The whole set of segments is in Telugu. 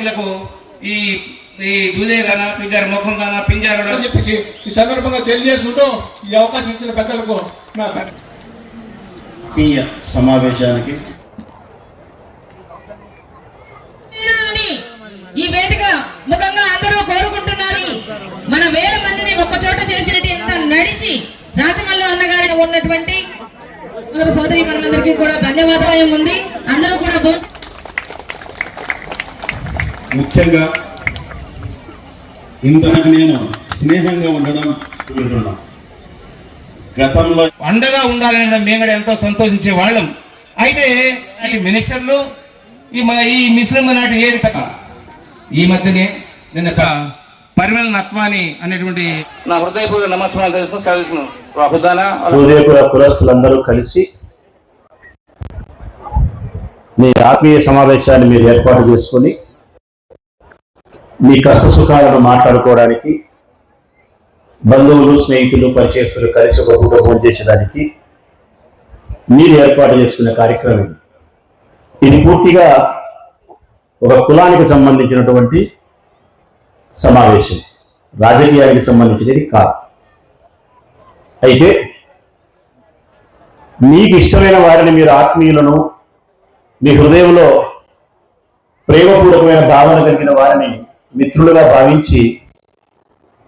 వ్యక్తులకు ఈ ఈ దూదే దాన పింజారు ముఖం దాన పింజారు అని చెప్పేసి ఈ సందర్భంగా తెలియజేసుకుంటూ ఈ అవకాశం ఇచ్చిన పెద్దలకు నా ఆత్మీయ సమావేశానికి ఈ వేదిక ముఖంగా అందరూ కోరుకుంటున్నారు. మన వేల మందిని ఒక్క చోట చేసినట్టు ఎంత నడిచి రాచమల్లు అన్నగారికి ఉన్నటువంటి సోదర సోదరి మనందరికీ కూడా ధన్యవాదాలు. ఉంది అందరూ కూడా భోజనం ముఖ్యంగా ఇంతకు నేను స్నేహంగా ఉండడం వింటున్నాం గతంలో అండగా ఉండాలని మేము కూడా ఎంతో సంతోషించే వాళ్ళం. అయితే ఈ మినిస్టర్లు ఈ ఈ ముస్లిం నాటి ఏది కథ ఈ మధ్యనే నిన్న ఒక పరిమళ నత్వాని అనేటువంటి నా హృదయపూర్వక నమస్కారం తెలుసు చదువుతున్నాను హుదానా హృదయపుర కులస్తులందరూ కలిసి మీ ఆత్మీయ సమావేశాన్ని మీరు ఏర్పాటు చేసుకొని మీ కష్ట సుఖాలను మాట్లాడుకోవడానికి బంధువులు స్నేహితులు పరిచయస్తులు కలిసి ఒక పూట చేసేదానికి మీరు ఏర్పాటు చేసుకునే కార్యక్రమం ఇది. ఇది పూర్తిగా ఒక కులానికి సంబంధించినటువంటి సమావేశం. రాజకీయానికి సంబంధించినది కాదు. అయితే మీకు ఇష్టమైన వారిని మీరు ఆత్మీయులను మీ హృదయంలో ప్రేమపూర్వకమైన భావన కలిగిన వారిని మిత్రులుగా భావించి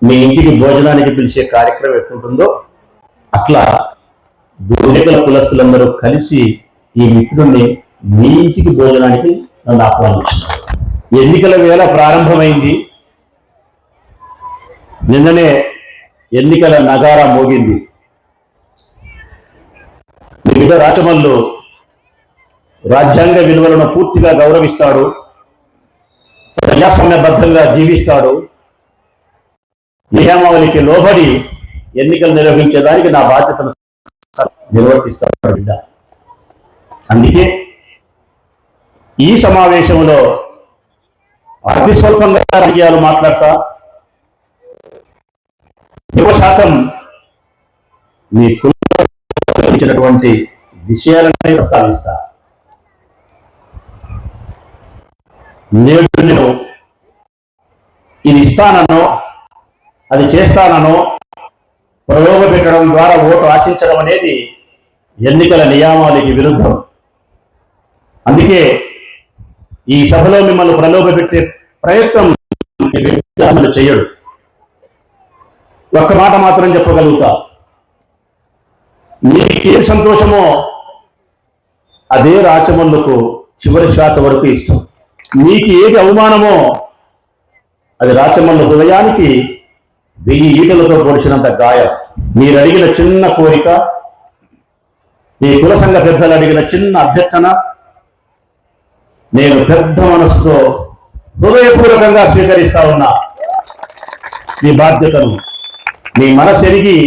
మీ ఇంటికి భోజనానికి పిలిచే కార్యక్రమం ఎట్లుంటుందో అట్లా దూరేకల కులస్తులందరూ కలిసి ఈ మిత్రుడిని మీ ఇంటికి భోజనానికి నన్ను ఆహ్వానించినారు. ఎన్నికల వేళ ప్రారంభమైంది. నిన్ననే ఎన్నికల నగారా మోగింది. వివిధ రాచమల్లు రాజ్యాంగ విలువలను పూర్తిగా గౌరవిస్తాడు. ప్రజాస్వామ్యబద్ధంగా జీవిస్తాడు. నియమావళికి లోబడి ఎన్నికలు నిర్వహించేదానికి నా బాధ్యతను నిర్వర్తిస్తాడు బిడ్డ. అందుకే ఈ సమావేశంలో అతి స్వల్పంగా రాజకీయాలు మాట్లాడతా. ఎక్కువ శాతం మీ కులించినటువంటి విషయాలనే ప్రస్తావిస్తా. నేడు నేను ఇది ఇస్తాననో అది చేస్తాననో ప్రలోభ పెట్టడం ద్వారా ఓటు ఆశించడం అనేది ఎన్నికల నియామాలకి విరుద్ధం. అందుకే ఈ సభలో మిమ్మల్ని ప్రలోభ పెట్టే ప్రయత్నం అమలు చేయడు. ఒక్క మాట మాత్రం చెప్పగలుగుతా. మీకు ఏ సంతోషమో అదే రాచమల్లుకు చివరి శ్వాస వరకు ఇష్టం. మీకు ఏది అవమానమో అది రాచమల్లు హృదయానికి వెయ్యి ఈటలతో పొడిచినంత గాయం. మీరు అడిగిన చిన్న కోరిక మీ కుల సంఘ పెద్దలు అడిగిన చిన్న అభ్యర్థన నేను పెద్ద మనసుతో హృదయపూర్వకంగా స్వీకరిస్తా ఉన్నా. మీ బాధ్యతను మీ మనసు ఎరిగి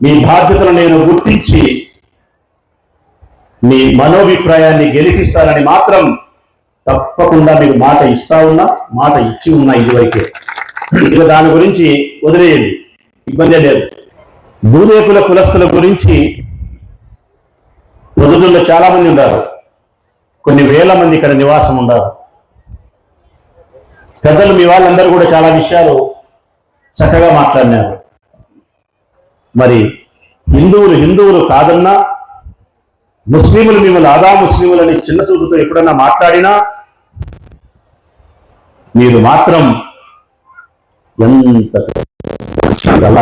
మీ బాధ్యతను నేను గుర్తించి మీ మనోభిప్రాయాన్ని గెలిపిస్తానని మాత్రం తప్పకుండా మీకు మాట ఇస్తా ఉన్నా మాట ఇచ్చి ఉన్నా ఇదివరకే. ఇక దాని గురించి వదిలేయండి. ఇబ్బంది లేదు. భూదేకుల కులస్తుల గురించి వదులుల్లో చాలా మంది ఉన్నారు. కొన్ని వేల మంది ఇక్కడ నివాసం ఉన్నారు. పెద్దలు మీ వాళ్ళందరూ కూడా చాలా విషయాలు చక్కగా మాట్లాడినారు. మరి హిందువులు హిందువులు కాదన్నా ముస్లింలు మిమ్మల్ని ఆదా ముస్లింలని చిన్న చూపుతో ఎప్పుడన్నా మాట్లాడినా మీరు మాత్రం ఎంత గల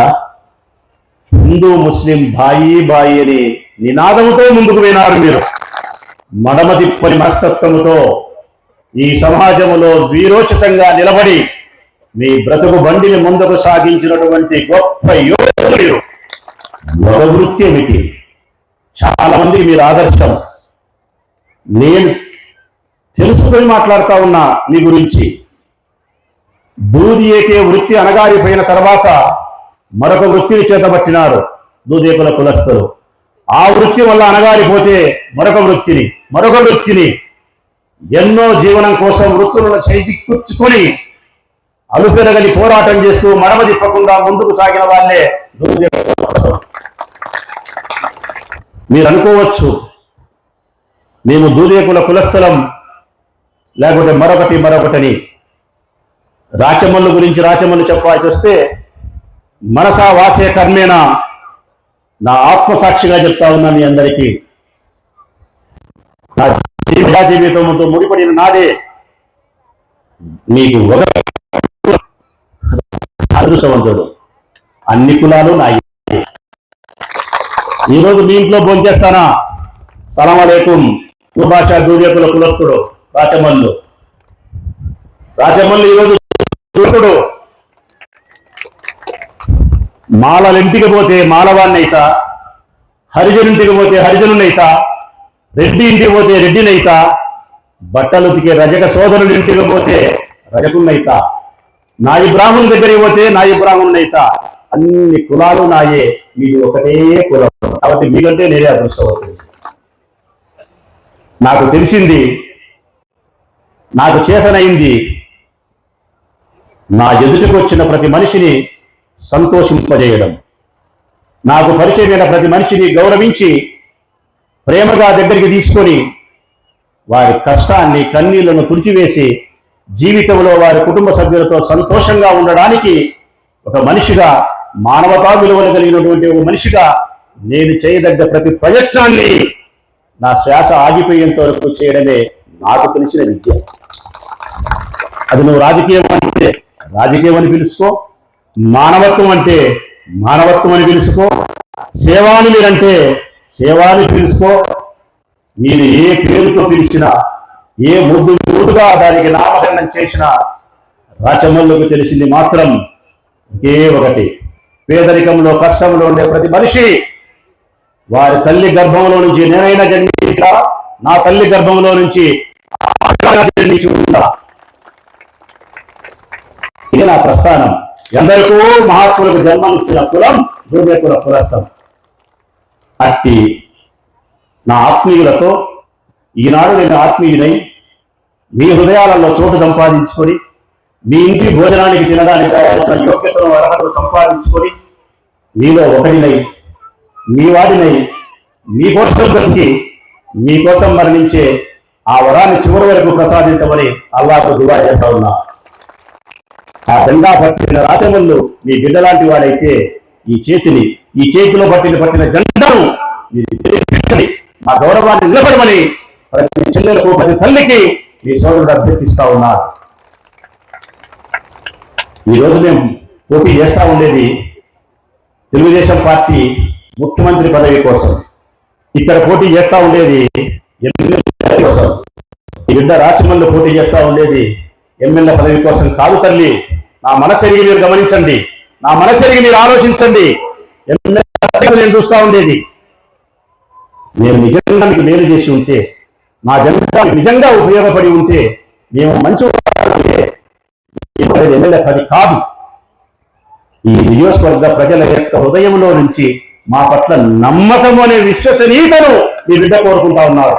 హిందూ ముస్లిం బాయి బాయి అని నినాదంతో ముందుకు పోయినారు మీరు. మడమ తిప్పని మనస్తత్వంతో ఈ సమాజంలో వీరోచితంగా నిలబడి మీ బ్రతుకు బండిని ముందుకు సాగించినటువంటి గొప్ప యోధులు మీరు. మరో వృత్తి ఏమిటి? చాలా మందికి మీరు ఆదర్శం. నేను తెలుసుకొని మాట్లాడుతా ఉన్నా మీ గురించి. దూదియేకే ఏకే వృత్తి అనగారిపోయిన తర్వాత మరొక వృత్తిని చేతబట్టినారు. దూదేకుల కులస్తులు. ఆ వృత్తి వల్ల అనగారిపోతే మరొక వృత్తిని మరొక వృత్తిని ఎన్నో జీవనం కోసం వృత్తులను చేజిక్కుంచుకొని అలుపెరగని పోరాటం చేస్తూ మడమ తిప్పకుండా ముందుకు సాగిన వాళ్ళే దూదేకుల మీరు అనుకోవచ్చు మేము దూదేకుల కులస్థలం లేకుంటే మరొకటి మరొకటిని. రాచమల్లు గురించి రాచమల్లు చెప్పాల్సి వస్తే మనసా వాచే కర్మేణ నా ఆత్మసాక్షిగా చెప్తా ఉన్నా మీ అందరికీ. నా జీవిత జీవితంతో ముడిపడిన నాదే. నీకు ఒక అదృష్టవంతుడు. అన్ని కులాలు నా ఈరోజు మీ ఇంట్లో భోంచేస్తానా సలాం అలేకుం. భాష దూదేకుల కులస్తుడు రాచమల్లు. రాచమల్లు ఈరోజు చూసుడు మాలలింటికి పోతే మాలవాణ్ణైతా హరిజనుంటికి పోతే హరిజనునైతా రెడ్డి ఇంటికి పోతే రెడ్డినైతా బట్టలు ఉతికే రజక సోదరుల ఇంటికి పోతే రజకున్నైతా నాయి బ్రాహ్మణుని దగ్గరికి పోతే నాయి బ్రాహ్మణునైతా అన్ని కులాలు నాయే మీది ఒకటే కులం. కాబట్టి మీకంటే నేనే అదృష్టవంతుడు. నాకు తెలిసింది నాకు చేతనైంది నా ఎదుటికి వచ్చిన ప్రతి మనిషిని సంతోషింపజేయడం. నాకు పరిచయమైన ప్రతి మనిషిని గౌరవించి ప్రేమగా దగ్గరికి తీసుకొని వారి కష్టాన్ని కన్నీళ్ళను తుడిచివేసి జీవితంలో వారి కుటుంబ సభ్యులతో సంతోషంగా ఉండడానికి ఒక మనిషిగా మానవతా విలువలు కలిగినటువంటి ఒక మనిషిగా నేను చేయదగ్గ ప్రతి ప్రయత్నాన్ని నా శ్వాస ఆగిపోయేంత వరకు చేయడమే నాకు తెలిసిన విద్య. అది నువ్వు రాజకీయం అంటే రాజకీయం అని పిలుచుకో మానవత్వం అంటే మానవత్వం అని పిలుచుకో సేవాని మీరంటే సేవాని పిలుచుకో మీరు ఏ పేరుతో పిలిచినా ఏ ముద్దు ముద్దుగా దానికి నామకరణం చేసినా రాచమల్లుకు తెలిసింది మాత్రం ఒకే ఒకటి. పేదరికంలో కష్టంలో ఉండే ప్రతి మనిషి వారి తల్లి గర్భంలో నుంచి నేనైనా జన్మించా నా తల్లి గర్భంలో నుంచి జన్మించి ఇది నా ప్రస్థానం. ఎందరికో మహాత్ములకు జన్మనిచ్చిన కులం కుల కులస్థం. అట్టి నా ఆత్మీయులతో ఈనాడు నేను ఆత్మీయుడై మీ హృదయాలలో చోటు సంపాదించుకొని మీ ఇంటి భోజనానికి తినడానికి కావాల్సిన యోగ్యతను అర్హతను సంపాదించుకొని మీలో ఒకటినై మీ వాడినై మీకోసం బ్రతికి మీకోసం మరణించే ఆ వరాన్ని చివరి వరకు ప్రసాదించమని అల్లాకు దువా చేస్తా ఉన్నా. ఆ జెండా పట్టిన రాచమల్లు మీ బిడ్డలాంటి వాడైతే ఈ చేతిని ఈ చేతిలో పట్టిన పట్టిన జెండను మా గౌరవాన్ని నిలబడమని ప్రతి చెల్లెలకు ప్రతి తల్లికి మీ సోదరుడు అభ్యర్థిస్తా ఉన్నారు. ఈ రోజు మేము పోటీ చేస్తా ఉండేది తెలుగుదేశం పార్టీ ముఖ్యమంత్రి పదవి కోసం. ఇక్కడ పోటీ చేస్తూ ఉండేది ఎమ్మెల్యే కోసం. ఈ బిడ్డ రాచమల్లి పోటీ చేస్తూ ఉండేది ఎమ్మెల్యే పదవి కోసం కాదు తల్లి నా మనసెరిగి మీరు గమనించండి నా మనసెరిగి మీరు ఆలోచించండి. ఎమ్మెల్యే నేను చూస్తా ఉండేది. నేను నిజంగా మీకు మేలు చేసి ఉంటే నా జనతా నిజంగా ఉపయోగపడి ఉంటే మేము మంచి వారైతే ఇప్పుడు ఎమ్మెల్యే పది కాదు. ఈ నియోజకవర్గ ప్రజల యొక్క హృదయంలో నుంచి మా పట్ల నమ్మకం అనే విశ్వసనీయతను మీ బిడ్డ కోరుకుంటా ఉన్నారు.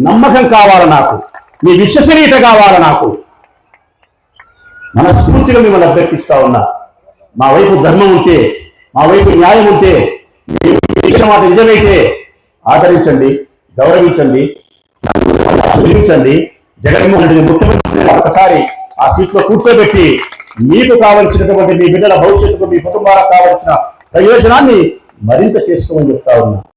నమ్మకం కావాల నాకు? మీ విశ్వసనీయత కావాల నాకు? మనస్ఫూర్తిగా మిమ్మల్ని అభ్యర్థిస్తా ఉన్నా. మా వైపు ధర్మం ఉంటే మా వైపు న్యాయం ఉంటే మాట నిజమైతే ఆదరించండి గౌరవించండి ఆశీర్వదించండి జగన్మోహన్ రెడ్డి ముఖ్యమంత్రి ఒకసారి ఆ సీట్లో కూర్చోబెట్టి మీకు కావలసినటువంటి మీ బిడ్డల భవిష్యత్తుకు మీ కుటుంబాలకు కావలసిన ప్రయోజనాన్ని మరింత చేసుకోమని చెప్తా ఉన్నా.